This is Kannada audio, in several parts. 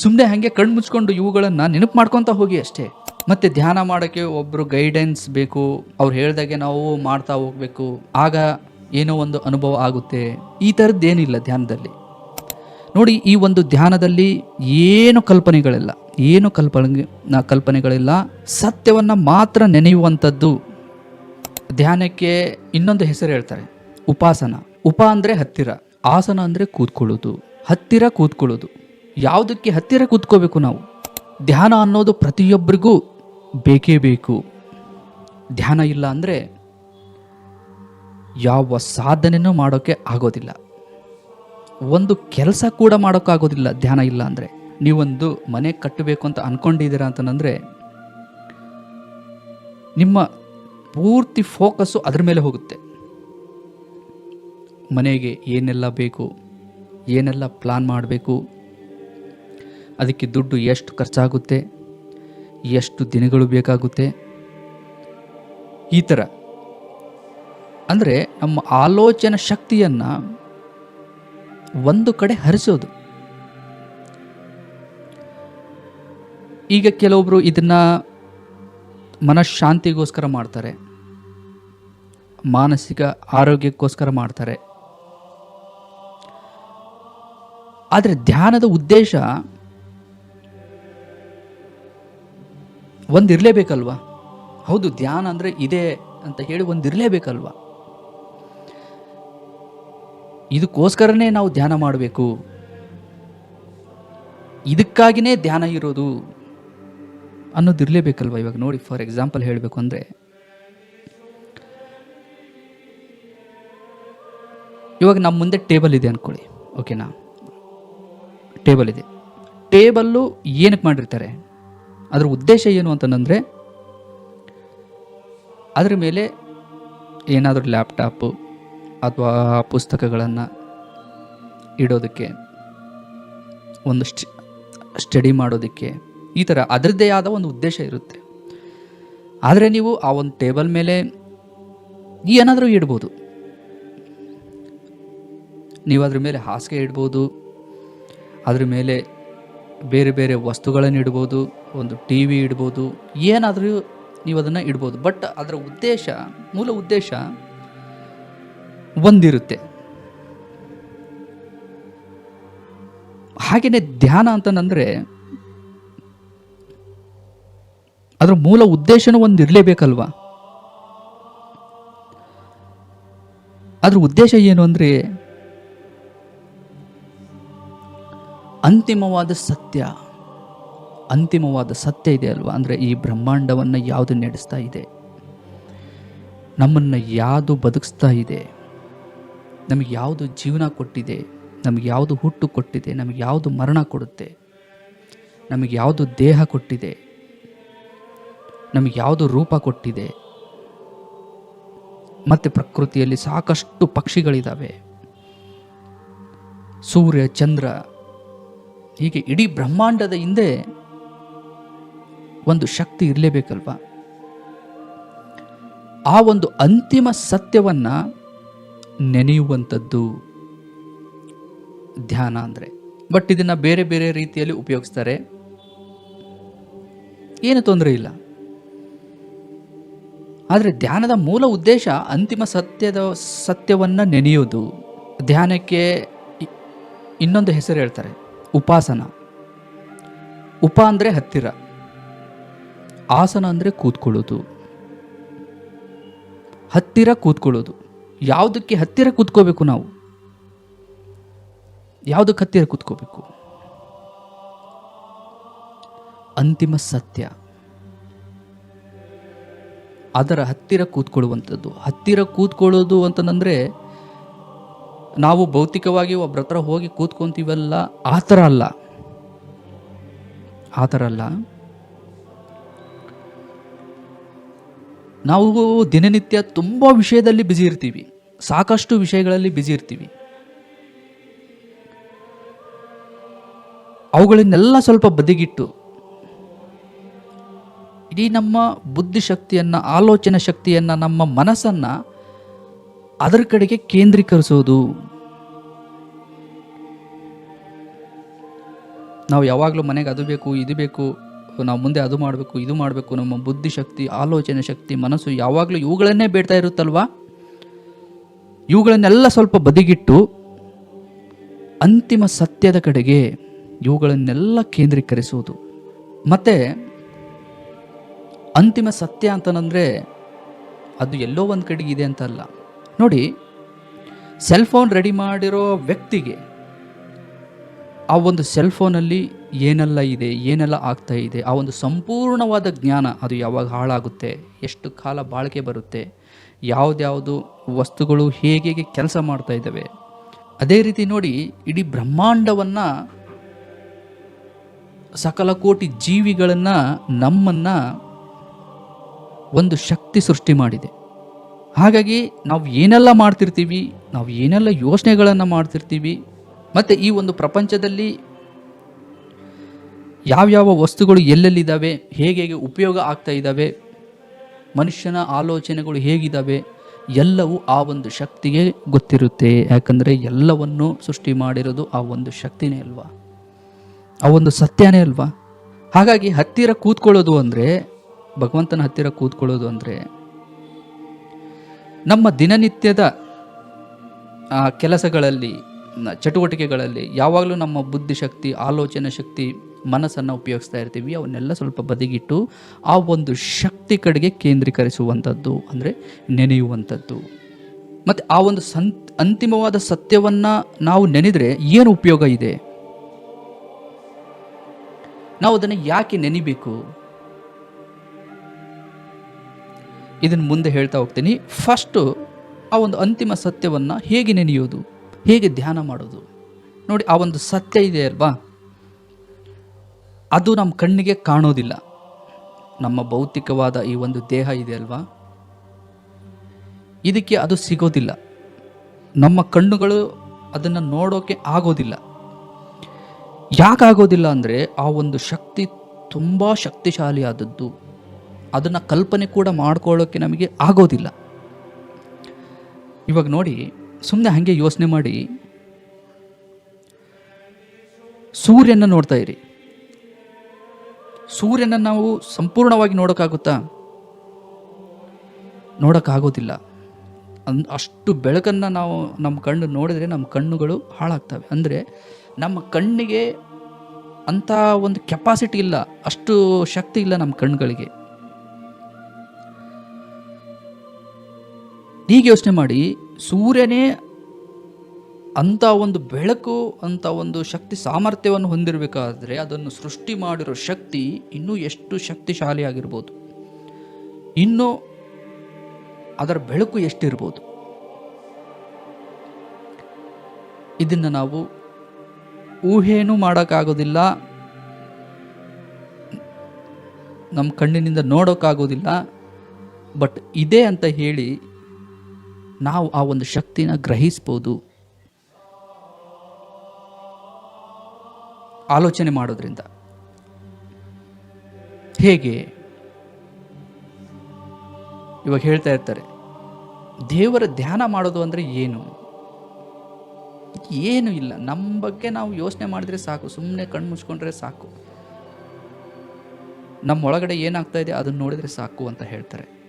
ಸುಮ್ಮನೆ ಹಾಗೆ ಕಣ್ಣು ಮುಚ್ಕೊಂಡು ಇವುಗಳನ್ನು ನೆನಪು ಮಾಡ್ಕೊತಾ ಹೋಗಿ ಅಷ್ಟೇ. ಮತ್ತೆ ಧ್ಯಾನ ಮಾಡೋಕ್ಕೆ ಒಬ್ಬರು ಗೈಡೆನ್ಸ್ ಬೇಕು, ಅವ್ರು ಹೇಳ್ದಾಗೆ ನಾವು ಮಾಡ್ತಾ ಹೋಗ್ಬೇಕು, ಆಗ ಏನೋ ಒಂದು ಅನುಭವ ಆಗುತ್ತೆ. ಈ ಥರದ್ದೇನಿಲ್ಲ ಧ್ಯಾನದಲ್ಲಿ. ನೋಡಿ, ಈ ಒಂದು ಧ್ಯಾನದಲ್ಲಿ ಏನು ಕಲ್ಪನೆಗಳಿಲ್ಲ, ಏನು ಕಲ್ಪನೆ ಕಲ್ಪನೆಗಳಿಲ್ಲ, ಸತ್ಯವನ್ನು ಮಾತ್ರ ನೆನೆಯುವಂಥದ್ದು. ಧ್ಯಾನಕ್ಕೆ ಇನ್ನೊಂದು ಹೆಸರು ಹೇಳ್ತಾರೆ, ಉಪಾಸನ. ಉಪ ಅಂದರೆ ಹತ್ತಿರ, ಆಸನ ಅಂದರೆ ಕೂತ್ಕೊಳ್ಳೋದು ಹತ್ತಿರ ಕೂತ್ಕೊಳ್ಳೋದು ಯಾವುದಕ್ಕೆ ಹತ್ತಿರ ಕೂತ್ಕೋಬೇಕು ನಾವು? ಧ್ಯಾನ ಅನ್ನೋದು ಪ್ರತಿಯೊಬ್ಬರಿಗೂ ಬೇಕೇ ಬೇಕು. ಧ್ಯಾನ ಇಲ್ಲ ಅಂದರೆ ಯಾವ ಸಾಧನೆಯೂ ಮಾಡೋಕ್ಕೆ ಆಗೋದಿಲ್ಲ. ಒಂದು ಕೆಲಸ ಕೂಡ ಮಾಡೋಕ್ಕಾಗೋದಿಲ್ಲ ಧ್ಯಾನ ಇಲ್ಲ ಅಂದರೆ. ನೀವೊಂದು ಮನೆ ಕಟ್ಟಬೇಕು ಅಂತ ಅಂದ್ಕೊಂಡಿದ್ದೀರಾ ಅಂತಂದರೆ ನಿಮ್ಮ ಪೂರ್ತಿ ಫೋಕಸ್ಸು ಅದ್ರ ಮೇಲೆ ಹೋಗುತ್ತೆ. ಮನೆಗೆ ಏನೆಲ್ಲ ಬೇಕು, ಏನೆಲ್ಲ ಪ್ಲಾನ್ ಮಾಡಬೇಕು ಅದಕ್ಕೆ ದುಡ್ಡು ಎಷ್ಟು ಖರ್ಚಾಗುತ್ತೆ? ಎಷ್ಟು ದಿನಗಳು ಬೇಕಾಗುತ್ತೆ? ಈ ಥರ. ಅಂದರೆ ನಮ್ಮ ಆಲೋಚನೆ ಶಕ್ತಿಯನ್ನು ಒಂದು ಕಡೆ ಹರಿಸೋದು. ಈಗ ಕೆಲವೊಬ್ಬರು ಇದನ್ನು ಮನಃಶಾಂತಿಗೋಸ್ಕರ ಮಾಡ್ತಾರೆ. ಮಾನಸಿಕ ಆರೋಗ್ಯಕ್ಕೋಸ್ಕರ ಮಾಡ್ತಾರೆ. ಆದರೆ ಧ್ಯಾನದ ಉದ್ದೇಶ ಒಂದಿರಲೇಬೇಕಲ್ವಾ? ಹೌದು, ಧ್ಯಾನ ಅಂದರೆ ಇದೆ ಅಂತ ಹೇಳಿ ಒಂದಿರಲೇಬೇಕಲ್ವಾ? ಇದಕ್ಕೋಸ್ಕರನೇ ನಾವು ಧ್ಯಾನ ಮಾಡಬೇಕು. ಇದಕ್ಕಾಗಿನೇ ಧ್ಯಾನ ಇರೋದು ಅನ್ನೋದು ಇರಲೇಬೇಕಲ್ವ ಇವಾಗ? ನೋಡಿ, ಫಾರ್ ಎಕ್ಸಾಂಪಲ್ ಹೇಳಬೇಕು ಅಂದರೆ, ಇವಾಗ ನಮ್ಮ ಮುಂದೆ ಟೇಬಲ್ ಇದೆ ಅಂದ್ಕೊಳ್ಳಿ ಓಕೆನಾ? ಟೇಬಲ್ ಇದೆ. ಟೇಬಲ್ಲು ಏನಕ್ಕೆ ಮಾಡಿರ್ತಾರೆ? ಅದರ ಉದ್ದೇಶ ಏನು ಅಂತಂದರೆ ಅದರ ಮೇಲೆ ಏನಾದರೂ ಲ್ಯಾಪ್ಟಾಪು ಅಥವಾ ಪುಸ್ತಕಗಳನ್ನು ಇಡೋದಕ್ಕೆ, ಒಂದು ಸ್ಟಡಿ ಮಾಡೋದಕ್ಕೆ ಈ ಥರ ಅದರದ್ದೇ ಆದ ಒಂದು ಉದ್ದೇಶ ಇರುತ್ತೆ. ಆದರೆ ನೀವು ಆ ಒಂದು ಟೇಬಲ್ ಮೇಲೆ ಏನಾದರೂ ಇಡ್ಬೋದು. ನೀವು ಅದ್ರ ಮೇಲೆ ಹಾಸಿಗೆ ಇಡ್ಬೋದು. ಅದ್ರ ಮೇಲೆ ಬೇರೆ ಬೇರೆ ವಸ್ತುಗಳನ್ನು ಇಡ್ಬೋದು, ಒಂದು ಟಿ ವಿ ಇಡ್ಬೋದು, ಏನಾದರೂ ನೀವು ಅದನ್ನು ಇಡ್ಬೋದು. ಬಟ್ ಅದರ ಉದ್ದೇಶ, ಮೂಲ ಉದ್ದೇಶ ಒಂದಿರುತ್ತೆ. ಹಾಗೆಯೇ ಧ್ಯಾನ ಅಂತಂದರೆ ಅದರ ಮೂಲ ಉದ್ದೇಶನೂ ಒಂದು ಇರಲೇಬೇಕಲ್ವ? ಅದ್ರ ಉದ್ದೇಶ ಏನು ಅಂದರೆ ಅಂತಿಮವಾದ ಸತ್ಯ ಅಂತಿಮವಾದ ಸತ್ಯ ಇದೆ ಅಲ್ವಾ? ಅಂದರೆ ಈ ಬ್ರಹ್ಮಾಂಡವನ್ನು ಯಾವುದು ನಡೆಸ್ತಾ ಇದೆ? ನಮ್ಮನ್ನು ಯಾವುದು ಬದುಕಿಸ್ತಾ ಇದೆ? ನಮಗೆ ಯಾವುದು ಜೀವನ ಕೊಟ್ಟಿದೆ? ನಮಗೆ ಯಾವುದು ಹುಟ್ಟು ಕೊಟ್ಟಿದೆ? ನಮಗೆ ಯಾವುದು ಮರಣ ಕೊಡುತ್ತೆ? ನಮಗೆ ಯಾವುದು ದೇಹ ಕೊಟ್ಟಿದೆ? ನಮಗೆ ಯಾವುದು ರೂಪ ಕೊಟ್ಟಿದೆ? ಮತ್ತು ಪ್ರಕೃತಿಯಲ್ಲಿ ಸಾಕಷ್ಟು ಪಕ್ಷಿಗಳಿದ್ದಾವೆ ಸೂರ್ಯ, ಚಂದ್ರ ಹೀಗೆ ಇಡೀ ಬ್ರಹ್ಮಾಂಡದ ಹಿಂದೆ ಒಂದು ಶಕ್ತಿ ಇರಲೇಬೇಕಲ್ವ? ಆ ಒಂದು ಅಂತಿಮ ಸತ್ಯವನ್ನ ನೆನೆಯುವಂಥದ್ದು ಧ್ಯಾನ ಅಂದರೆ. ಬಟ್ ಇದನ್ನು ಬೇರೆ ಬೇರೆ ರೀತಿಯಲ್ಲಿ ಉಪಯೋಗಿಸ್ತಾರೆ. ಏನು ತೊಂದರೆ ಇಲ್ಲ. ಆದರೆ ಧ್ಯಾನದ ಮೂಲ ಉದ್ದೇಶ ಅಂತಿಮ ಸತ್ಯದ ಸತ್ಯವನ್ನು ನೆನೆಯೋದು. ಧ್ಯಾನಕ್ಕೆ ಇನ್ನೊಂದು ಹೆಸರು ಹೇಳ್ತಾರೆ. ಉಪಾಸನ. ಉಪ ಅಂದರೆ ಹತ್ತಿರ. ಆಸನ ಅಂದರೆ ಕೂತ್ಕೊಳ್ಳೋದು. ಹತ್ತಿರ ಕೂತ್ಕೊಳ್ಳೋದು. ಯಾವುದಕ್ಕೆ ಹತ್ತಿರ ಕೂತ್ಕೋಬೇಕು ನಾವು? ಯಾವುದಕ್ಕೆ ಹತ್ತಿರ ಕೂತ್ಕೋಬೇಕು? ಅಂತಿಮ ಸತ್ಯ. ಅದರ ಹತ್ತಿರ ಕೂತ್ಕೊಳ್ಳುವಂಥದ್ದು. ಹತ್ತಿರ ಕೂತ್ಕೊಳ್ಳೋದು ಅಂತಂದರೆ ನಾವು ಭೌತಿಕವಾಗಿ ಒಬ್ಬರ ಹತ್ರ ಹೋಗಿ ಕೂತ್ಕೊಂತೀವಲ್ಲ, ಆ ಥರ ಅಲ್ಲ. ಆ ಥರ ಅಲ್ಲ. ನಾವು ದಿನನಿತ್ಯ ತುಂಬ ವಿಷಯದಲ್ಲಿ ಬ್ಯುಸಿ ಇರ್ತೀವಿ. ಸಾಕಷ್ಟು ವಿಷಯಗಳಲ್ಲಿ ಬ್ಯುಸಿ ಇರ್ತೀವಿ. ಅವುಗಳನ್ನೆಲ್ಲ ಸ್ವಲ್ಪ ಬದಿಗಿಟ್ಟು, ಇಡೀ ನಮ್ಮ ಬುದ್ಧಿಶಕ್ತಿಯನ್ನು, ಆಲೋಚನೆ ಶಕ್ತಿಯನ್ನು, ನಮ್ಮ ಮನಸ್ಸನ್ನು ಅದರ ಕಡೆಗೆ ಕೇಂದ್ರೀಕರಿಸೋದು ನಾವು ಯಾವಾಗಲೂ ಮನೆಗೆ ಅದು ಬೇಕು, ಇದು ಬೇಕು, ನಾವು ಮುಂದೆ ಅದು ಮಾಡಬೇಕು, ಇದು ಮಾಡಬೇಕು ನಮ್ಮ ಬುದ್ಧಿಶಕ್ತಿ, ಆಲೋಚನೆ ಶಕ್ತಿ, ಮನಸ್ಸು ಯಾವಾಗಲೂ ಇವುಗಳನ್ನೇ ಬೇಡ್ತಾ ಇರುತ್ತಲ್ವಾ? ಇವುಗಳನ್ನೆಲ್ಲ ಸ್ವಲ್ಪ ಬದಿಗಿಟ್ಟು ಅಂತಿಮ ಸತ್ಯದ ಕಡೆಗೆ ಇವುಗಳನ್ನೆಲ್ಲ ಕೇಂದ್ರೀಕರಿಸುವುದು. ಮತ್ತು ಅಂತಿಮ ಸತ್ಯ ಅಂತಂದರೆ ಅದು ಎಲ್ಲೋ ಒಂದು ಕಡೆಗೆ ಇದೆ ಅಂತ ಅಲ್ಲ. ನೋಡಿ ಸೆಲ್ ಫೋನ್ ರೆಡಿ ಮಾಡಿರೋ ವ್ಯಕ್ತಿಗೆ ಆ ಒಂದು ಸೆಲ್ ಫೋನಲ್ಲಿ ಏನೆಲ್ಲ ಇದೆ, ಏನೆಲ್ಲ ಆಗ್ತಾ ಇದೆ, ಆ ಒಂದು ಸಂಪೂರ್ಣವಾದ ಜ್ಞಾನ ಅದು ಯಾವಾಗ ಹಾಳಾಗುತ್ತೆ, ಎಷ್ಟು ಕಾಲ ಬಾಳಿಕೆ ಬರುತ್ತೆ, ಯಾವುದ್ಯಾವುದು ವಸ್ತುಗಳು ಹೇಗೆ ಕೆಲಸ ಮಾಡ್ತಾ ಇದ್ದಾವೆ, ಅದೇ ರೀತಿ ನೋಡಿ, ಇಡೀ ಬ್ರಹ್ಮಾಂಡವನ್ನು ಸಕಲ ಕೋಟಿ ಜೀವಿಗಳನ್ನು ನಮ್ಮನ್ನು ಒಂದು ಶಕ್ತಿ ಸೃಷ್ಟಿ ಮಾಡಿದೆ. ಹಾಗಾಗಿ ನಾವು ಏನೆಲ್ಲ ಮಾಡ್ತಿರ್ತೀವಿ, ನಾವು ಏನೆಲ್ಲ ಯೋಚನೆಗಳನ್ನು ಮಾಡ್ತಿರ್ತೀವಿ, ಮತ್ತು ಈ ಒಂದು ಪ್ರಪಂಚದಲ್ಲಿ ಯಾವ್ಯಾವ ವಸ್ತುಗಳು ಎಲ್ಲೆಲ್ಲಿದ್ದಾವೆ, ಹೇಗೆ ಹೇಗೆ ಉಪಯೋಗ ಆಗ್ತಾ ಇದ್ದಾವೆ, ಮನುಷ್ಯನ ಆಲೋಚನೆಗಳು ಹೇಗಿದ್ದಾವೆ, ಎಲ್ಲವೂ ಆ ಒಂದು ಶಕ್ತಿಗೆ ಗೊತ್ತಿರುತ್ತೆ. ಯಾಕಂದರೆ ಎಲ್ಲವನ್ನು ಸೃಷ್ಟಿ ಮಾಡಿರೋದು ಆ ಒಂದು ಶಕ್ತಿನೇ ಅಲ್ವಾ? ಆ ಒಂದು ಸತ್ಯನೇ ಅಲ್ವಾ? ಹಾಗಾಗಿ ಹತ್ತಿರ ಕೂತ್ಕೊಳ್ಳೋದು ಅಂದರೆ, ಭಗವಂತನ ಹತ್ತಿರ ಕೂತ್ಕೊಳ್ಳೋದು ಅಂದರೆ ನಮ್ಮ ದಿನನಿತ್ಯದ ಕೆಲಸಗಳಲ್ಲಿ ಚಟುವಟಿಕೆಗಳಲ್ಲಿ ಯಾವಾಗಲೂ ನಮ್ಮ ಬುದ್ಧಿಶಕ್ತಿ, ಆಲೋಚನೆ ಶಕ್ತಿ ಮನಸ್ಸನ್ನು ಉಪಯೋಗಿಸ್ತಾ ಇರ್ತೀವಿ. ಅವನ್ನೆಲ್ಲ ಸ್ವಲ್ಪ ಬದಿಗಿಟ್ಟು ಆ ಒಂದು ಶಕ್ತಿ ಕಡೆಗೆ ಕೇಂದ್ರೀಕರಿಸುವಂಥದ್ದು, ಅಂದರೆ ನೆನೆಯುವಂಥದ್ದು. ಮತ್ತು ಆ ಒಂದು ಅಂತಿಮವಾದ ಸತ್ಯವನ್ನು ನಾವು ನೆನೆದರೆ ಏನು ಉಪಯೋಗ ಇದೆ? ನಾವು ಅದನ್ನು ಯಾಕೆ ನೆನಿಬೇಕು? ಇದನ್ನು ಮುಂದೆ ಹೇಳ್ತಾ ಹೋಗ್ತೀನಿ. ಫಸ್ಟು ಆ ಒಂದು ಅಂತಿಮ ಸತ್ಯವನ್ನು ಹೇಗೆ ನೆನೆಯೋದು ಹೇಗೆ ಧ್ಯಾನ ಮಾಡೋದು? ನೋಡಿ, ಆ ಒಂದು ಸತ್ಯ ಇದೆ ಅಲ್ವಾ? ಅದು ನಮ್ಮ ಕಣ್ಣಿಗೆ ಕಾಣೋದಿಲ್ಲ. ನಮ್ಮ ಭೌತಿಕವಾದ ಈ ಒಂದು ದೇಹ ಇದೆ ಅಲ್ವಾ? ಇದಕ್ಕೆ ಅದು ಸಿಗೋದಿಲ್ಲ. ನಮ್ಮ ಕಣ್ಣುಗಳು ಅದನ್ನು ನೋಡೋಕೆ ಆಗೋದಿಲ್ಲ. ಯಾಕಾಗೋದಿಲ್ಲ ಅಂದರೆ ಆ ಒಂದು ಶಕ್ತಿ ತುಂಬ ಶಕ್ತಿಶಾಲಿಯಾದದ್ದು. ಅದನ್ನು ಕಲ್ಪನೆ ಕೂಡ ಮಾಡ್ಕೊಳ್ಳೋಕ್ಕೆ ನಮಗೆ ಆಗೋದಿಲ್ಲ. ಇವಾಗ ನೋಡಿ ಸುಮ್ಮನೆ ಹಾಗೆ ಯೋಚನೆ ಮಾಡಿ. ಸೂರ್ಯನ ನೋಡ್ತಾ ಇರಿ. ಸೂರ್ಯನ ನಾವು ಸಂಪೂರ್ಣವಾಗಿ ನೋಡೋಕ್ಕಾಗುತ್ತಾ? ನೋಡೋಕ್ಕಾಗೋದಿಲ್ಲ. ಅನ್, ಅಷ್ಟು ಬೆಳಕನ್ನು ನಾವು ನಮ್ಮ ಕಣ್ಣು ನೋಡಿದ್ರೆ ನಮ್ಮ ಕಣ್ಣುಗಳು ಹಾಳಾಗ್ತವೆ. ಅಂದರೆ ನಮ್ಮ ಕಣ್ಣಿಗೆ ಅಂಥ ಒಂದು ಕೆಪಾಸಿಟಿ ಇಲ್ಲ. ಅಷ್ಟು ಶಕ್ತಿ ಇಲ್ಲ ನಮ್ಮ ಕಣ್ಣುಗಳಿಗೆ ಹೀಗೆ ಯೋಚನೆ ಮಾಡಿ ಸೂರ್ಯನೇ ಅಂಥ ಒಂದು ಬೆಳಕು ಅಂಥ ಒಂದು ಶಕ್ತಿ ಸಾಮರ್ಥ್ಯವನ್ನು ಹೊಂದಿರಬೇಕಾದ್ರೆ ಅದನ್ನು ಸೃಷ್ಟಿ ಮಾಡಿರೋ ಶಕ್ತಿ ಇನ್ನೂ ಎಷ್ಟು ಶಕ್ತಿಶಾಲಿಯಾಗಿರ್ಬೋದು ಇನ್ನು ಅದರ ಬೆಳಕು ಎಷ್ಟಿರ್ಬೋದು. ಇದನ್ನು ನಾವು ಊಹೆನೂ ಮಾಡೋಕ್ಕಾಗೋದಿಲ್ಲ. ನಮ್ಮ ಕಣ್ಣಿನಿಂದ ನೋಡೋಕ್ಕಾಗೋದಿಲ್ಲ. ಬಟ್ ಇದೆ ಅಂತ ಹೇಳಿ ನಾವು ಆ ಒಂದು ಶಕ್ತಿನ ಗ್ರಹಿಸ್ಬೋದು. ಆಲೋಚನೆ ಮಾಡೋದ್ರಿಂದ. ಹೇಗೆ? ಇವಾಗ ಹೇಳ್ತಾ ಇರ್ತಾರೆ, ದೇವರ ಧ್ಯಾನ ಮಾಡೋದು ಅಂದರೆ ಏನು? ಏನು ಇಲ್ಲ ನಮ್ಮ ಬಗ್ಗೆ ನಾವು ಯೋಚನೆ ಮಾಡಿದ್ರೆ ಸಾಕು ಸುಮ್ಮನೆ ಕಣ್ಣು ಮುಚ್ಕೊಂಡ್ರೆ ಸಾಕು. ನಮ್ಮ ಒಳಗಡೆ ಏನಾಗ್ತಾ ಇದೆ ಅದನ್ನು ನೋಡಿದ್ರೆ ಸಾಕು ಅಂತ ಹೇಳ್ತಾರೆ.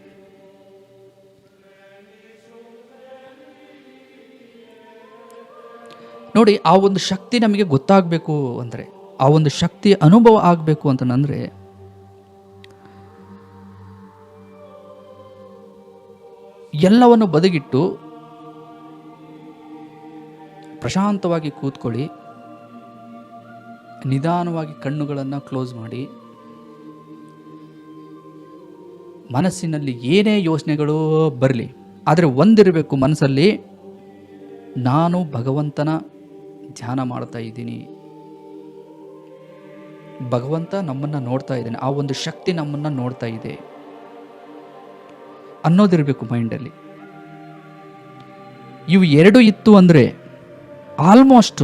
ನೋಡಿ ಆ ಒಂದು ಶಕ್ತಿ ನಮಗೆ ಗೊತ್ತಾಗಬೇಕು ಅಂದರೆ, ಆ ಒಂದು ಶಕ್ತಿ ಅನುಭವ ಆಗಬೇಕು ಅಂತಂದ್ರೆ ಎಲ್ಲವನ್ನು ಬದಗಿಟ್ಟು ಪ್ರಶಾಂತವಾಗಿ ಕೂತ್ಕೊಳ್ಳಿ, ನಿಧಾನವಾಗಿ ಕಣ್ಣುಗಳನ್ನು ಕ್ಲೋಸ್ ಮಾಡಿ, ಮನಸ್ಸಿನಲ್ಲಿ ಏನೇ ಯೋಚನೆಗಳು ಬರಲಿ, ಆದರೆ ಒಂದಿರಬೇಕು ಮನಸ್ಸಲ್ಲಿ, ನಾನು ಭಗವಂತನ ಧ್ಯಾನ ಮಾಡ್ತಾ ಇದ್ದೀನಿ. ಭಗವಂತ ನಮ್ಮನ್ನು ನೋಡ್ತಾ ಇದ್ದಾನೆ. ಆ ಒಂದು ಶಕ್ತಿ ನಮ್ಮನ್ನು ನೋಡ್ತಾ ಇದೆ. ಅನ್ನೋದಿರಬೇಕು ಮೈಂಡಲ್ಲಿ ಇವು ಎರಡು ಇತ್ತು ಅಂದರೆ ಆಲ್ಮೋಸ್ಟ್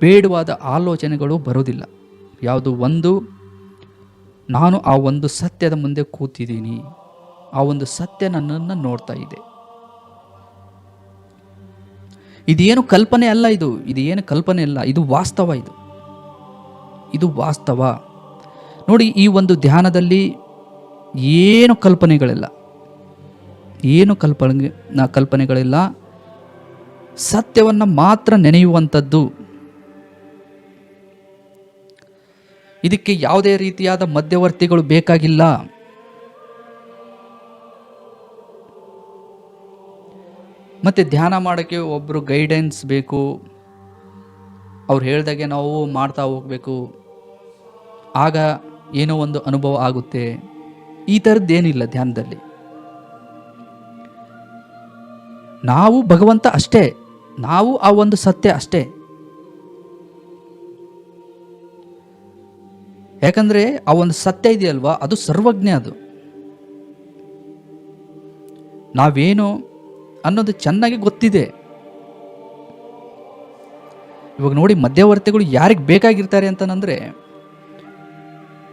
ಬೇಡವಾದ ಆಲೋಚನೆಗಳು ಬರೋದಿಲ್ಲ. ಯಾವುದು ಒಂದು, ನಾನು ಆ ಒಂದು ಸತ್ಯದ ಮುಂದೆ ಕೂತಿದ್ದೀನಿ. ಆ ಒಂದು ಸತ್ಯ ನನ್ನನ್ನು ನೋಡ್ತಾ ಇದೆ. ಇದೇನು ಕಲ್ಪನೆ ಅಲ್ಲ ಇದು. ಇದೇನು ಕಲ್ಪನೆ ಅಲ್ಲ. ಇದು ವಾಸ್ತವ ಇದು. ಇದು ವಾಸ್ತವ. ನೋಡಿ, ಈ ಒಂದು ಧ್ಯಾನದಲ್ಲಿ ಏನು ಕಲ್ಪನೆಗಳಿಲ್ಲ. ಏನು ಕಲ್ಪನೆ ಕಲ್ಪನೆಗಳಿಲ್ಲ. ಸತ್ಯವನ್ನು ಮಾತ್ರ ನೆನೆಯುವಂಥದ್ದು. ಇದಕ್ಕೆ ಯಾವುದೇ ರೀತಿಯಾದ ಮಧ್ಯವರ್ತಿಗಳು ಬೇಕಾಗಿಲ್ಲ. ಮತ್ತು ಧ್ಯಾನ ಮಾಡೋಕ್ಕೆ ಒಬ್ಬರು ಗೈಡೆನ್ಸ್ ಬೇಕು. ಅವ್ರು ಹೇಳ್ದಾಗೆ ನಾವು ಮಾಡ್ತಾ ಹೋಗಬೇಕು. ಆಗ ಏನೋ ಒಂದು ಅನುಭವ ಆಗುತ್ತೆ. ಈ ಥರದ್ದೇನಿಲ್ಲ ಧ್ಯಾನದಲ್ಲಿ. ನಾವು ಭಗವಂತ ಅಷ್ಟೇ. ನಾವು ಆ ಒಂದು ಸತ್ಯ ಅಷ್ಟೇ. ಯಾಕಂದರೆ ಆ ಒಂದು ಸತ್ಯ ಇದೆಯಲ್ವಾ? ಅದು ಸರ್ವಜ್ಞ ಅದು. ನಾವೇನು ಅನ್ನೋದು ಚೆನ್ನಾಗಿ ಗೊತ್ತಿದೆ. ಇವಾಗ ನೋಡಿ ಮಧ್ಯವರ್ತಿಗಳು ಯಾರಿಗೆ ಬೇಕಾಗಿರ್ತಾರೆ ಅಂತಂದರೆ,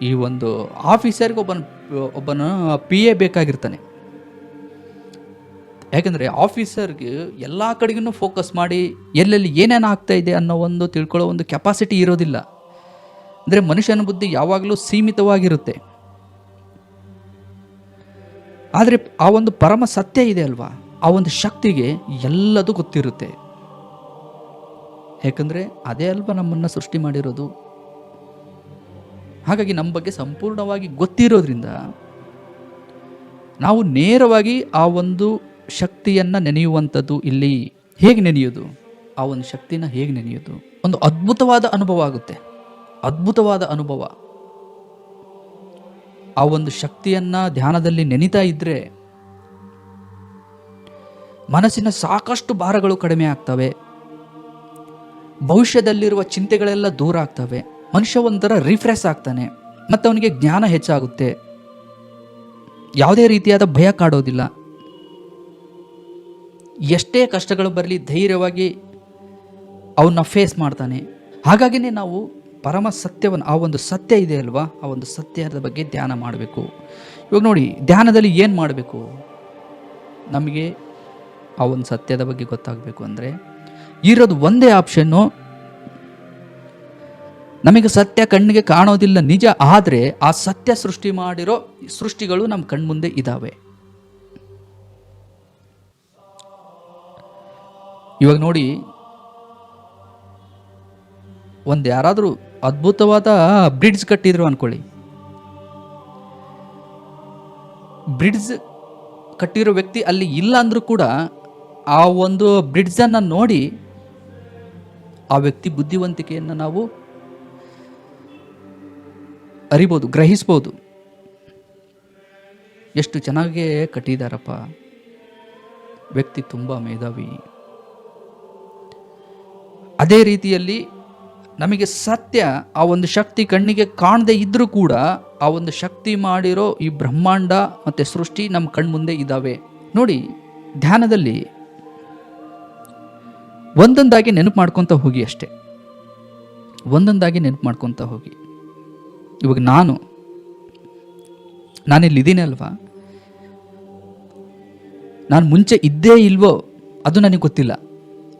ಈ ಒಂದು ಆಫೀಸರ್ಗೆ ಒಬ್ಬನ ಒಬ್ಬನ ಪಿ ಎ ಬೇಕಾಗಿರ್ತಾನೆ. ಯಾಕೆಂದರೆ ಆಫೀಸರ್ಗೆ ಎಲ್ಲ ಕಡೆಗೂ ಫೋಕಸ್ ಮಾಡಿ ಎಲ್ಲೆಲ್ಲಿ ಏನೇನು ಆಗ್ತಾ ಇದೆ ಅನ್ನೋ ಒಂದು ತಿಳ್ಕೊಳ್ಳೋ ಒಂದು ಕೆಪಾಸಿಟಿ ಇರೋದಿಲ್ಲ. ಅಂದರೆ ಮನುಷ್ಯನ ಬುದ್ಧಿ ಯಾವಾಗಲೂ ಸೀಮಿತವಾಗಿರುತ್ತೆ. ಆದರೆ ಆ ಒಂದು ಪರಮ ಸತ್ಯ ಇದೆ ಅಲ್ವಾ? ಆ ಒಂದು ಶಕ್ತಿಗೆ ಎಲ್ಲದೂ ಗೊತ್ತಿರುತ್ತೆ. ಯಾಕಂದರೆ ಅದೇ ಅಲ್ವಾ ನಮ್ಮನ್ನು ಸೃಷ್ಟಿ ಮಾಡಿರೋದು. ಹಾಗಾಗಿ ನಮ್ಮ ಬಗ್ಗೆ ಸಂಪೂರ್ಣವಾಗಿ ಗೊತ್ತಿರೋದ್ರಿಂದ ನಾವು ನೇರವಾಗಿ ಆ ಒಂದು ಶಕ್ತಿಯನ್ನು ನೆನೆಯುವಂಥದ್ದು ಇಲ್ಲಿ ಹೇಗೆ ನೆನೆಯೋದು? ಆ ಒಂದು ಶಕ್ತಿನ ಹೇಗೆ ನೆನೆಯೋದು? ಒಂದು ಅದ್ಭುತವಾದ ಅನುಭವ ಆಗುತ್ತೆ. ಅದ್ಭುತವಾದ ಅನುಭವ. ಆ ಒಂದು ಶಕ್ತಿಯನ್ನು ಧ್ಯಾನದಲ್ಲಿ ನೆನಿತಾ ಇದ್ರೆ ಮನಸ್ಸಿನ ಸಾಕಷ್ಟು ಭಾರಗಳು ಕಡಿಮೆ ಆಗ್ತವೆ. ಭವಿಷ್ಯದಲ್ಲಿರುವ ಚಿಂತೆಗಳೆಲ್ಲ ದೂರ ಆಗ್ತವೆ. ಮನುಷ್ಯ ಒಂಥರ ರಿಫ್ರೆಶ್ ಆಗ್ತಾನೆ. ಮತ್ತು ಅವನಿಗೆ ಜ್ಞಾನ ಹೆಚ್ಚಾಗುತ್ತೆ. ಯಾವುದೇ ರೀತಿಯಾದ ಭಯ ಕಾಡೋದಿಲ್ಲ. ಎಷ್ಟೇ ಕಷ್ಟಗಳು ಬರಲಿ ಧೈರ್ಯವಾಗಿ ಅವನ್ನ ಫೇಸ್ ಮಾಡ್ತಾನೆ. ಹಾಗಾಗಿನೇ ನಾವು ಪರಮ ಸತ್ಯವನ್ನು, ಆ ಒಂದು ಸತ್ಯ ಇದೆ ಅಲ್ವಾ? ಆ ಒಂದು ಸತ್ಯದ ಬಗ್ಗೆ ಧ್ಯಾನ ಮಾಡಬೇಕು. ಇವಾಗ ನೋಡಿ, ಧ್ಯಾನದಲ್ಲಿ ಏನು ಮಾಡಬೇಕು? ನಮಗೆ ಆ ಒಂದು ಸತ್ಯದ ಬಗ್ಗೆ ಗೊತ್ತಾಗಬೇಕು ಅಂದರೆ ಇರೋದು ಒಂದೇ ಆಪ್ಷನ್ನು ನಮಗೆ ಸತ್ಯ ಕಣ್ಣಿಗೆ ಕಾಣೋದಿಲ್ಲ ನಿಜ, ಆದರೆ ಆ ಸತ್ಯ ಸೃಷ್ಟಿ ಮಾಡಿರೋ ಸೃಷ್ಟಿಗಳು ನಮ್ಮ ಕಣ್ಮುಂದೆ ಇದ್ದಾವೆ ಇವಾಗ ನೋಡಿ, ಒಂದು ಯಾರಾದರೂ ಅದ್ಭುತವಾದ ಬ್ರಿಡ್ಜ್ ಕಟ್ಟಿದ್ರು ಅನ್ಕೊಳ್ಳಿ. ಬ್ರಿಡ್ಜ್ ಕಟ್ಟಿರೋ ವ್ಯಕ್ತಿ ಅಲ್ಲಿ ಇಲ್ಲ ಅಂದರೂ ಕೂಡ ಆ ಒಂದು ಬ್ರಿಡ್ಜನ್ನು ನೋಡಿ ಆ ವ್ಯಕ್ತಿ ಬುದ್ಧಿವಂತಿಕೆಯನ್ನು ನಾವು ಅರಿಬೋದು, ಗ್ರಹಿಸ್ಬೋದು. ಎಷ್ಟು ಚೆನ್ನಾಗಿ ಕಟ್ಟಿದಾರಪ್ಪ. ವ್ಯಕ್ತಿ ತುಂಬ ಮೇಧಾವಿ. ಅದೇ ರೀತಿಯಲ್ಲಿ ನಮಗೆ ಸತ್ಯ, ಆ ಒಂದು ಶಕ್ತಿ ಕಣ್ಣಿಗೆ ಕಾಣದೇ ಇದ್ದರೂ ಕೂಡ ಆ ಒಂದು ಶಕ್ತಿ ಮಾಡಿರೋ ಈ ಬ್ರಹ್ಮಾಂಡ ಮತ್ತು ಸೃಷ್ಟಿ ನಮ್ಮ ಕಣ್ಮುಂದೆ ಇದ್ದಾವೆ ನೋಡಿ, ಧ್ಯಾನದಲ್ಲಿ ಒಂದೊಂದಾಗಿ ನೆನಪು ಮಾಡ್ಕೊತ ಹೋಗಿ ಅಷ್ಟೆ. ಒಂದೊಂದಾಗಿ ನೆನಪು ಮಾಡ್ಕೊತ ಹೋಗಿ. ಇವಾಗ ನಾನು, ನಾನಿಲ್ಲಿ ಇದ್ದೀನಿ ಅಲ್ವಾ? ನಾನು ಮುಂಚೆ ಇದ್ದೇ ಇಲ್ವೋ ಅದು ನನಗೆ ಗೊತ್ತಿಲ್ಲ.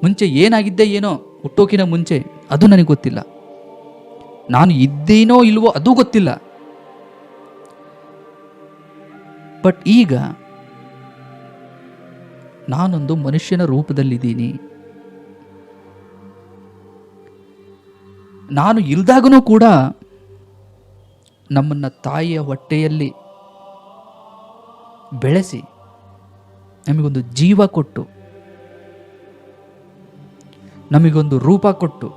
ಮುಂಚೆ ಏನಾಗಿದ್ದೆ ಏನೋ ಹುಟ್ಟೋಕಿನ ಮುಂಚೆ ಅದು ನನಗೆ ಗೊತ್ತಿಲ್ಲ. ನಾನು ಇದ್ದೇನೋ ಇಲ್ವೋ ಅದು ಗೊತ್ತಿಲ್ಲ. ಬಟ್ ಈಗ ನಾನೊಂದು ಮನುಷ್ಯನ ರೂಪದಲ್ಲಿದ್ದೀನಿ. ನಾನು ಇಲ್ದಾಗೂ ಕೂಡ ನಮ್ಮನ್ನು ತಾಯಿಯ ಹೊಟ್ಟೆಯಲ್ಲಿ ಬೆಳೆಸಿ ನಮಗೊಂದು ಜೀವ ಕೊಟ್ಟು, ನಮಗೊಂದು ರೂಪ ಕೊಟ್ಟು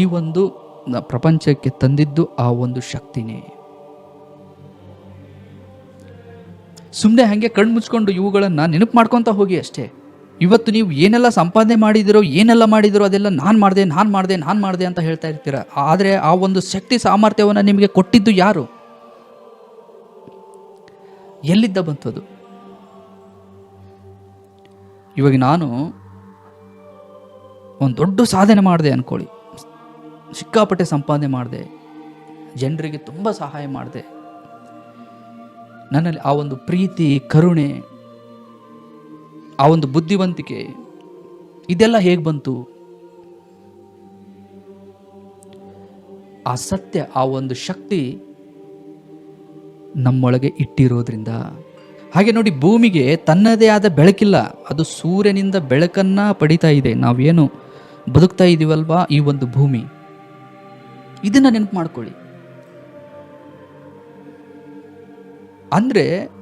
ಈ ಒಂದು ಪ್ರಪಂಚಕ್ಕೆ ತಂದಿದ್ದು ಆ ಒಂದು ಶಕ್ತಿನೇ. ಸುಮ್ಮನೆ ಹಾಗೆ ಕಣ್ಣು ಮುಚ್ಕೊಂಡು ಇವುಗಳನ್ನು ನೆನಪು ಮಾಡ್ಕೊತ ಹೋಗಿ ಅಷ್ಟೇ. ಇವತ್ತು ನೀವು ಏನೆಲ್ಲ ಸಂಪಾದನೆ ಮಾಡಿದಿರೋ, ಏನೆಲ್ಲ ಮಾಡಿದಿರೋ ಅದೆಲ್ಲ ನಾನು ಮಾಡಿದೆ ನಾನು ಮಾಡಿದೆ ನಾನು ಮಾಡಿದೆ ಅಂತ ಹೇಳ್ತಾ ಇರ್ತೀರ? ಆದರೆ ಆ ಒಂದು ಶಕ್ತಿ ಸಾಮರ್ಥ್ಯವನ್ನು ನಿಮಗೆ ಕೊಟ್ಟಿದ್ದು ಯಾರು? ಎಲ್ಲಿದ್ದ ಬಂತದು? ಇವಾಗ ನಾನು ಒಂದು ದೊಡ್ಡ ಸಾಧನೆ ಮಾಡಿದೆ ಅಂದ್ಕೊಳ್ಳಿ ಸಿಕ್ಕಾಪಟ್ಟೆ ಸಂಪಾದನೆ ಮಾಡಿದೆ. ಜನರಿಗೆ ತುಂಬ ಸಹಾಯ ಮಾಡಿದೆ. ನನ್ನಲ್ಲಿ ಆ ಒಂದು ಪ್ರೀತಿ, ಕರುಣೆ ಆ ಒಂದು ಬುದ್ಧಿವಂತಿಕೆ ಇದೆಲ್ಲ ಹೇಗೆ ಬಂತು? ಆ ಸತ್ಯ, ಆ ಒಂದು ಶಕ್ತಿ ನಮ್ಮೊಳಗೆ ಇಟ್ಟಿರೋದ್ರಿಂದ. ಹಾಗೆ ನೋಡಿ, ಭೂಮಿಗೆ ತನ್ನದೇ ಆದ ಬೆಳಕಿಲ್ಲ. ಅದು ಸೂರ್ಯನಿಂದ ಬೆಳಕನ್ನ ಪಡಿತಾ ಇದೆ. ನಾವೇನು ಬದುಕ್ತಾ ಇದೀವಲ್ವಾ ಈ ಒಂದು ಭೂಮಿ? ಇದನ್ನ ನೆನಪು ಮಾಡ್ಕೊಳ್ಳಿ. ಅಂದ್ರೆ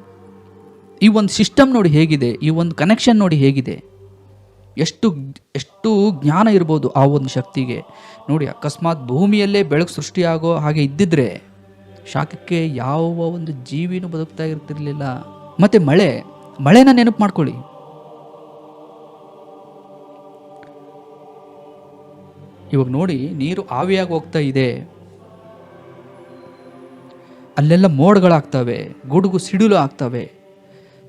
ಈ ಒಂದು ಸಿಸ್ಟಮ್ ನೋಡಿ ಹೇಗಿದೆ, ಈ ಒಂದು ಕನೆಕ್ಷನ್ ನೋಡಿ ಹೇಗಿದೆ. ಎಷ್ಟು ಎಷ್ಟು ಜ್ಞಾನ ಇರ್ಬೋದು ಆ ಒಂದು ಶಕ್ತಿಗೆ. ನೋಡಿ, ಅಕಸ್ಮಾತ್ ಭೂಮಿಯಲ್ಲೇ ಬೆಳಕು ಸೃಷ್ಟಿಯಾಗೋ ಹಾಗೆ ಇದ್ದಿದ್ರೆ ಶಾಖಕ್ಕೆ ಯಾವ ಒಂದು ಜೀವಿನೂ ಬದುಕ್ತಾ ಇರ್ತಿರ್ಲಿಲ್ಲ. ಮತ್ತೆ ಮಳೆ, ಮಳೆನ ನೆನಪು ಮಾಡ್ಕೊಳ್ಳಿ. ಇವಾಗ ನೋಡಿ, ನೀರು ಆವಿಯಾಗಿ ಹೋಗ್ತಾ ಇದೆ. ಅಲ್ಲೆಲ್ಲ ಮೋಡಗಳಾಗ್ತವೆ, ಗುಡುಗು ಸಿಡಿಲು ಆಗ್ತವೆ.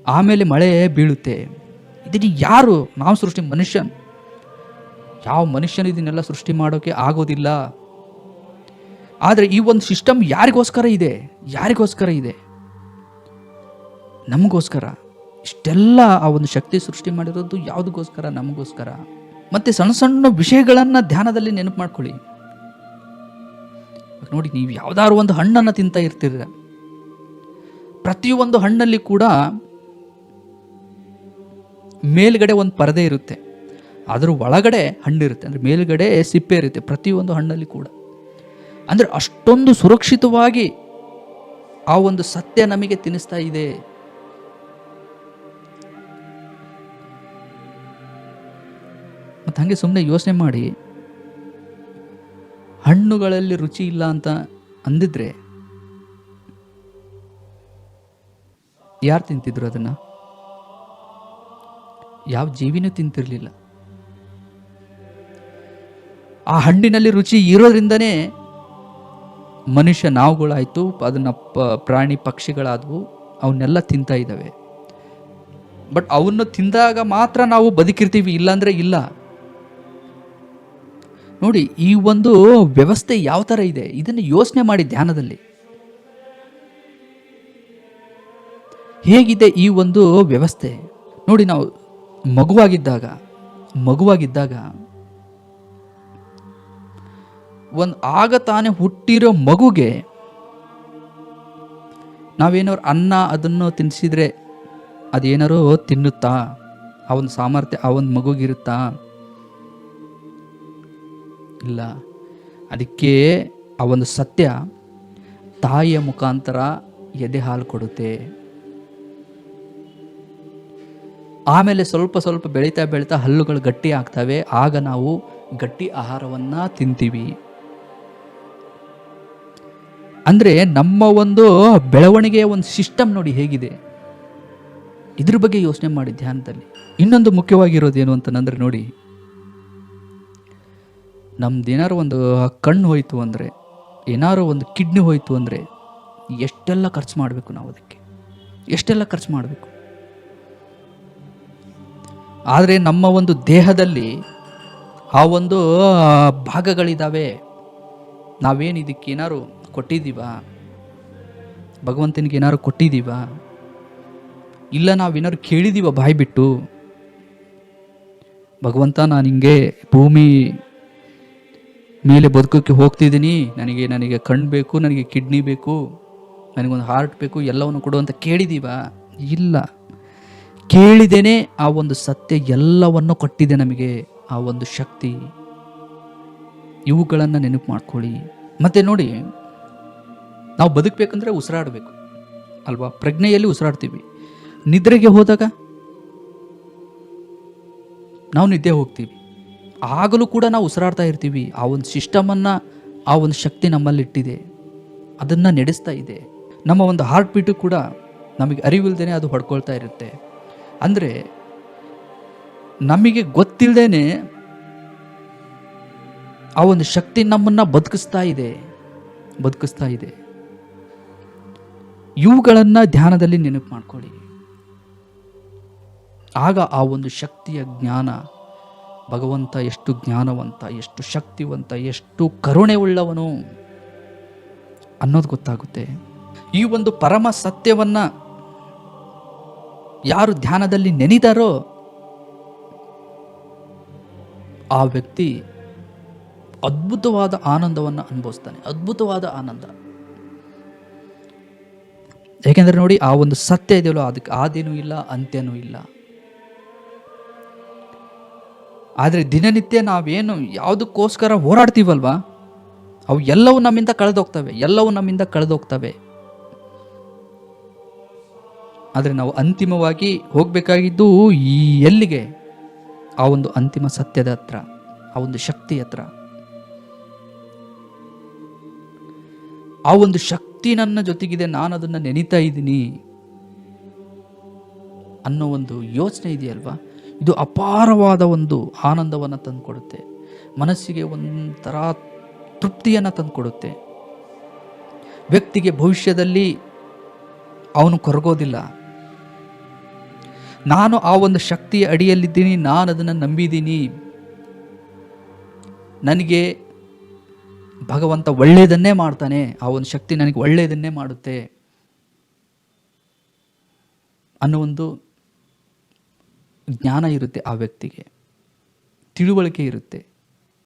ಆಮೇಲೆ ಮಳೆ ಬೀಳುತ್ತೆ. ಇದನ್ನು ಯಾರು? ನಾವು ಸೃಷ್ಟಿ ಮನುಷ್ಯ ಯಾವ ಮನುಷ್ಯನ ಇದನ್ನೆಲ್ಲ ಸೃಷ್ಟಿ ಮಾಡೋಕೆ ಆಗೋದಿಲ್ಲ. ಆದರೆ ಈ ಒಂದು ಸಿಸ್ಟಮ್ ಯಾರಿಗೋಸ್ಕರ ಇದೆ? ಯಾರಿಗೋಸ್ಕರ ಇದೆ? ನಮಗೋಸ್ಕರ. ಇಷ್ಟೆಲ್ಲ ಆ ಒಂದು ಶಕ್ತಿ ಸೃಷ್ಟಿ ಮಾಡಿರೋದು ಯಾವುದಕ್ಕೋಸ್ಕರ? ನಮಗೋಸ್ಕರ. ಮತ್ತೆ ಸಣ್ಣ ಸಣ್ಣ ವಿಷಯಗಳನ್ನು ಧ್ಯಾನದಲ್ಲಿ ನೆನಪು ಮಾಡ್ಕೊಳ್ಳಿ. ನೋಡಿ, ನೀವು ಯಾವುದಾದ್ರು ಒಂದು ಹಣ್ಣನ್ನು ತಿಂತಾ ಇರ್ತೀರ. ಪ್ರತಿಯೊಂದು ಹಣ್ಣಲ್ಲಿ ಕೂಡ ಮೇಲ್ಗಡೆ ಒಂದು ಪರದೆ ಇರುತ್ತೆ. ಅದ್ರ ಒಳಗಡೆ ಹಣ್ಣಿರುತ್ತೆ ಅಂದರೆ ಮೇಲ್ಗಡೆ ಸಿಪ್ಪೆ ಇರುತ್ತೆ. ಪ್ರತಿಯೊಂದು ಹಣ್ಣಲ್ಲಿ ಕೂಡ. ಅಂದರೆ ಅಷ್ಟೊಂದು ಸುರಕ್ಷಿತವಾಗಿ ಆ ಒಂದು ಸತ್ಯ ನಮಗೆ ತಿನ್ನಿಸ್ತಾ ಇದೆ. ಮತ್ತು ಹಾಗೆ ಸುಮ್ಮನೆ ಯೋಚನೆ ಮಾಡಿ, ಹಣ್ಣುಗಳಲ್ಲಿ ರುಚಿ ಇಲ್ಲ ಅಂತ ಅಂದಿದ್ರೆ ಯಾರು ತಿಂತಿದ್ರು ಅದನ್ನು? ಯಾವ ಜೀವಿನೂ ತಿಂತಿರಲಿಲ್ಲ. ಆ ಹಣ್ಣಿನಲ್ಲಿ ರುಚಿ ಇರೋದ್ರಿಂದನೇ ಮನುಷ್ಯ ನಾವುಗಳಾಯಿತು, ಅದನ್ನು ಪ್ರಾಣಿ ಪಕ್ಷಿಗಳಾದವು, ಅವನ್ನೆಲ್ಲ ತಿಂತಾ ಇದ್ದಾವೆ. ಬಟ್ ಅವನ್ನು ತಿಂದಾಗ ಮಾತ್ರ ನಾವು ಬದುಕಿರ್ತೀವಿ, ಇಲ್ಲಾಂದ್ರೆ ಇಲ್ಲ. ನೋಡಿ, ಈ ಒಂದು ವ್ಯವಸ್ಥೆ ಯಾವ ಥರ ಇದೆ, ಇದನ್ನು ಯೋಚನೆ ಮಾಡಿ ಧ್ಯಾನದಲ್ಲಿ. ಹೇಗಿದೆ ಈ ಒಂದು ವ್ಯವಸ್ಥೆ? ನೋಡಿ ನಾವು ಮಗುವಾಗಿದ್ದಾಗ ಮಗುವಾಗಿದ್ದಾಗ ಒಂದು ಆಗ ತಾನೇ ಹುಟ್ಟಿರೋ ಮಗುಗೆ ನಾವೇನೋ ಅನ್ನ ಅದನ್ನು ತಿನ್ನಿಸಿದ್ರೆ ಅದೇನಾರು ತಿನ್ನುತ್ತಾ? ಆ ಒಂದು ಸಾಮರ್ಥ್ಯ ಆ ಒಂದು ಮಗುಗಿರುತ್ತಾ? ಇಲ್ಲ. ಅದಕ್ಕೆ ಆ ಒಂದು ಸತ್ಯ ತಾಯಿಯ ಮುಖಾಂತರ ಎದೆ ಹಾಲು ಕೊಡುತ್ತೆ. ಆಮೇಲೆ ಸ್ವಲ್ಪ ಸ್ವಲ್ಪ ಬೆಳೀತಾ ಬೆಳೀತಾ ಹಲ್ಲುಗಳು ಗಟ್ಟಿ ಆಗ್ತವೆ. ಆಗ ನಾವು ಗಟ್ಟಿ ಆಹಾರವನ್ನು ತಿಂತೀವಿ. ಅಂದರೆ ನಮ್ಮ ಒಂದು ಬೆಳವಣಿಗೆಯ ಒಂದು ಸಿಸ್ಟಮ್ ನೋಡಿ ಹೇಗಿದೆ. ಇದ್ರ ಬಗ್ಗೆ ಯೋಚನೆ ಮಾಡಿ ಧ್ಯಾನದಲ್ಲಿ. ಇನ್ನೊಂದು ಏನು ಅಂತಂದ್ರೆ ನೋಡಿ. ನಮ್ದು ಏನಾರು ಒಂದು ಕಣ್ಣು ಹೋಯಿತು ಅಂದರೆ, ಏನಾರು ಒಂದು ಕಿಡ್ನಿ ಹೋಯಿತು ಅಂದರೆ, ಎಷ್ಟೆಲ್ಲ ಖರ್ಚು ಮಾಡಬೇಕು ನಾವು ಅದಕ್ಕೆ? ಎಷ್ಟೆಲ್ಲ ಖರ್ಚು ಮಾಡಬೇಕು? ಆದರೆ ನಮ್ಮ ಒಂದು ದೇಹದಲ್ಲಿ ಆ ಒಂದು ಭಾಗಗಳಿದ್ದಾವೆ ನಾವೇನು ಇದಕ್ಕೆ ಏನಾರು ಕೊಟ್ಟಿದ್ದೀವ? ಭಗವಂತನಿಗೆ ಏನಾರು ಕೊಟ್ಟಿದ್ದೀವ? ಇಲ್ಲ ನಾವೇನಾದ್ರು ಕೇಳಿದೀವ ಬಾಯಿ ಬಿಟ್ಟು? ಭಗವಂತ, ನಾನು ಹಿಂಗೆ ಭೂಮಿ ಮೇಲೆ ಬದುಕೋಕ್ಕೆ ಹೋಗ್ತಿದ್ದೀನಿ. ನನಗೆ ನನಗೆ ಕಣ್ಣು ಬೇಕು, ನನಗೆ ಕಿಡ್ನಿ ಬೇಕು, ನನಗೊಂದು ಹಾರ್ಟ್ ಬೇಕು, ಎಲ್ಲವನ್ನು ಕೊಡು ಅಂತ ಕೇಳಿದ್ದೀವ ಇಲ್ಲ. ಕೇಳಿದೇನೆ ಆ ಒಂದು ಸತ್ಯ ಎಲ್ಲವನ್ನು ಕೊಟ್ಟಿದೆ ನಮಗೆ, ಆ ಒಂದು ಶಕ್ತಿ. ಇವುಗಳನ್ನು ನೆನಪು ಮಾಡ್ಕೊಳ್ಳಿ. ಮತ್ತೆ ನೋಡಿ, ನಾವು ಬದುಕಬೇಕಂದ್ರೆ ಉಸಿರಾಡಬೇಕು. ಅಲ್ವಾ? ಪ್ರಜ್ಞೆಯಲ್ಲಿ ಉಸಿರಾಡ್ತೀವಿ. ನಿದ್ರೆಗೆ ಹೋದಾಗ ನಾವು ನಿದ್ದೆ ಹೋಗ್ತೀವಿ. ಆಗಲೂ ಕೂಡ ನಾವು ಉಸಿರಾಡ್ತಾ ಇರ್ತೀವಿ. ಆ ಒಂದು ಸಿಸ್ಟಮನ್ನು, ಆ ಒಂದು ಶಕ್ತಿ ನಮ್ಮಲ್ಲಿ ಇಟ್ಟಿದೆ ಅದನ್ನು ನಡೆಸ್ತಾ ಇದೆ. ನಮ್ಮ ಒಂದು ಹಾರ್ಟ್ ಬೀಟು ಕೂಡ ನಮಗೆ ಅರಿವಿಲ್ದೇ ಅದು ಹೊಡ್ಕೊಳ್ತಾ ಇರುತ್ತೆ. ಅಂದರೆ ನಮಗೆ ಗೊತ್ತಿಲ್ಲದೇನೆ ಆ ಒಂದು ಶಕ್ತಿ ನಮ್ಮನ್ನು ಬದುಕಿಸ್ತಾ ಇದೆ ಬದುಕಿಸ್ತಾ ಇದೆ. ಇವುಗಳನ್ನು ಧ್ಯಾನದಲ್ಲಿ ನೆನಪು ಮಾಡ್ಕೊಳ್ಳಿ. ಆಗ ಆ ಒಂದು ಶಕ್ತಿಯ ಜ್ಞಾನ, ಭಗವಂತ ಎಷ್ಟು ಜ್ಞಾನವಂತ, ಎಷ್ಟು ಶಕ್ತಿವಂತ, ಎಷ್ಟು ಕರುಣೆ ಉಳ್ಳವನು ಅನ್ನೋದು ಗೊತ್ತಾಗುತ್ತೆ. ಈ ಒಂದು ಪರಮ ಸತ್ಯವನ್ನ ಯಾರು ಧ್ಯಾನದಲ್ಲಿ ನೆನೆದಾರೋ ಆ ವ್ಯಕ್ತಿ ಅದ್ಭುತವಾದ ಆನಂದವನ್ನು ಅನುಭವಿಸ್ತಾನೆ, ಅದ್ಭುತವಾದ ಆನಂದ. ಏಕೆಂದರೆ ನೋಡಿ, ಆ ಒಂದು ಸತ್ಯ ಇದೆಯಲ್ಲೋ, ಅದಕ್ಕೆ ಆದೇನೂ ಇಲ್ಲ, ಅಂತ್ಯನೂ ಇಲ್ಲ. ಆದರೆ ದಿನನಿತ್ಯ ನಾವೇನು ಯಾವುದಕ್ಕೋಸ್ಕರ ಹೋರಾಡ್ತೀವಲ್ವಾ? ಅವು ಎಲ್ಲವೂ ನಮ್ಮಿಂದ ಕಳೆದೋಗ್ತವೆ, ಎಲ್ಲವೂ ನಮ್ಮಿಂದ ಕಳೆದೋಗ್ತವೆ. ಆದರೆ ನಾವು ಅಂತಿಮವಾಗಿ ಹೋಗಬೇಕಾಗಿದ್ದು ಈ ಎಲ್ಲಿಗೆ? ಆ ಒಂದು ಅಂತಿಮ ಸತ್ಯದ ಹತ್ರ, ಆ ಒಂದು ಶಕ್ತಿ ಹತ್ರ. ಆ ಒಂದು ಶಕ್ತಿ ನನ್ನ ಜೊತೆಗಿದೆ, ನಾನು ಅದನ್ನು ನೆನೀತಾ ಇದ್ದೀನಿ ಅನ್ನೋ ಒಂದು ಯೋಚನೆ ಇದೆಯಲ್ವಾ? ಇದು ಅಪಾರವಾದ ಒಂದು ಆನಂದವನ್ನು ತಂದುಕೊಡುತ್ತೆ. ಮನಸ್ಸಿಗೆ ಒಂಥರ ತೃಪ್ತಿಯನ್ನು ತಂದುಕೊಡುತ್ತೆ. ವ್ಯಕ್ತಿಗೆ ಭವಿಷ್ಯದಲ್ಲಿ ಅವನು ಕೊರಗೋದಿಲ್ಲ. ನಾನು ಆ ಒಂದು ಶಕ್ತಿಯ ಅಡಿಯಲ್ಲಿದ್ದೀನಿ, ನಾನು ಅದನ್ನು ನಂಬಿದ್ದೀನಿ. ನನಗೆ ಭಗವಂತ ಒಳ್ಳೆಯದನ್ನೇ ಮಾಡ್ತಾನೆ, ಆ ಒಂದು ಶಕ್ತಿ ನನಗೆ ಒಳ್ಳೆಯದನ್ನೇ ಮಾಡುತ್ತೆ ಅನ್ನೋ ಒಂದು ಜ್ಞಾನ ಇರುತ್ತೆ ಆ ವ್ಯಕ್ತಿಗೆ, ತಿಳುವಳಿಕೆ ಇರುತ್ತೆ.